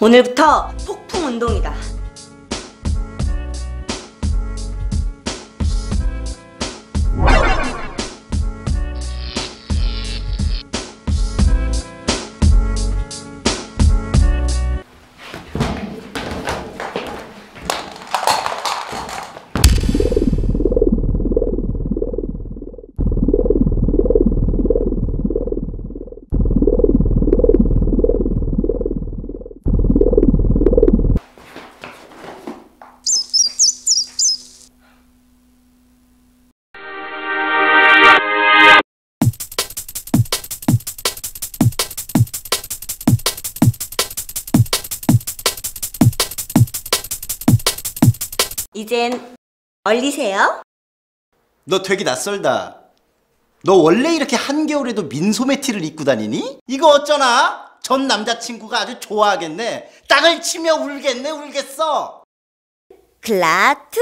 오늘부터 폭풍 운동이다. 이젠 얼리세요. 너 되게 낯설다. 너 원래 이렇게 한겨울에도 민소매 티를 입고 다니니? 이거 어쩌나? 전 남자친구가 아주 좋아하겠네. 땅을 치며 울겠네, 울겠어. 클라투